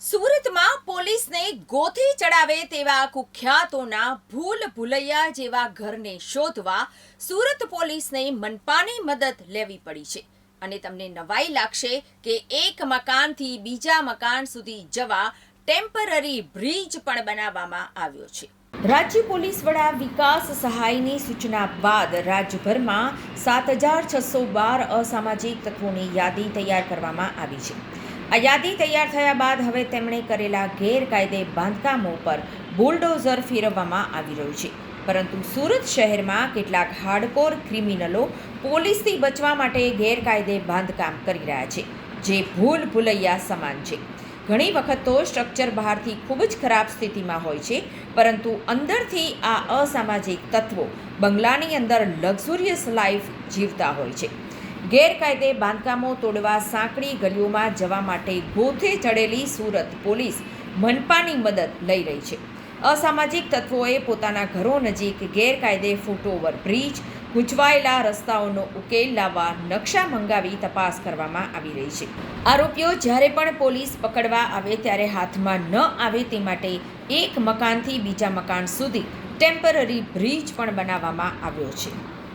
સુરતમાં પોલીસને ગોથી ચડાવે તેવા કુખ્યાતોના ભૂલ ભૂલૈયા જેવા ઘરને શોધવા સુરત પોલીસને મનપાની મદદ લેવી પડી છે. અને તમને નવાઈ લાગશે કે એક મકાનથી બીજા મકાન સુધી જવા ટેમ્પરરી બ્રિજ પણ બનાવવામાં આવ્યો છે. રાજ્ય પોલીસ વડા વિકાસ સહાયની સૂચના બાદ રાજ્યભરમાં સાત હજાર છસો બાર અસામાજિક તત્વોની યાદી તૈયાર કરવામાં આવી છે. આ યાદી તૈયાર થયા બાદ હવે તેમણે કરેલા ગેરકાયદે બાંધકામો પર બુલડોઝર ફેરવવામાં આવી રહ્યું છે. પરંતુ સુરત શહેરમાં કેટલાક હાર્ડકોર ક્રિમિનલો પોલીસથી બચવા માટે ગેરકાયદે બાંધકામ કરી રહ્યા છે, જે ભૂલ ભૂલૈયા સમાન છે. ઘણી વખત તો સ્ટ્રક્ચર બહારથી ખૂબ જ ખરાબ સ્થિતિમાં હોય છે, પરંતુ અંદરથી આ અસામાજિક તત્વો બંગલાની અંદર લક્ઝુરિયસ લાઈફ જીવતા હોય છે. ગેરકાયદે બાંધકામો તોડવા સાંકડી ગલીઓમાં જવા માટે ગોથે ચડેલી સુરત પોલીસ મનપાની મદદ લઈ રહી છે. અસામાજિક તત્વોએ પોતાના ઘરો નજીક ગેરકાયદે ફૂટઓવર બ્રિજ, ગૂંચવાયેલા રસ્તાઓનો ઉકેલ લાવવા નકશા મંગાવી તપાસ કરવામાં આવી રહી છે. આરોપીઓ જ્યારે પણ પોલીસ પકડવા આવે ત્યારે હાથમાં ન આવે તે માટે એક મકાનથી બીજા મકાન સુધી ટેમ્પરરી બ્રિજ પણ બનાવવામાં આવ્યો છે.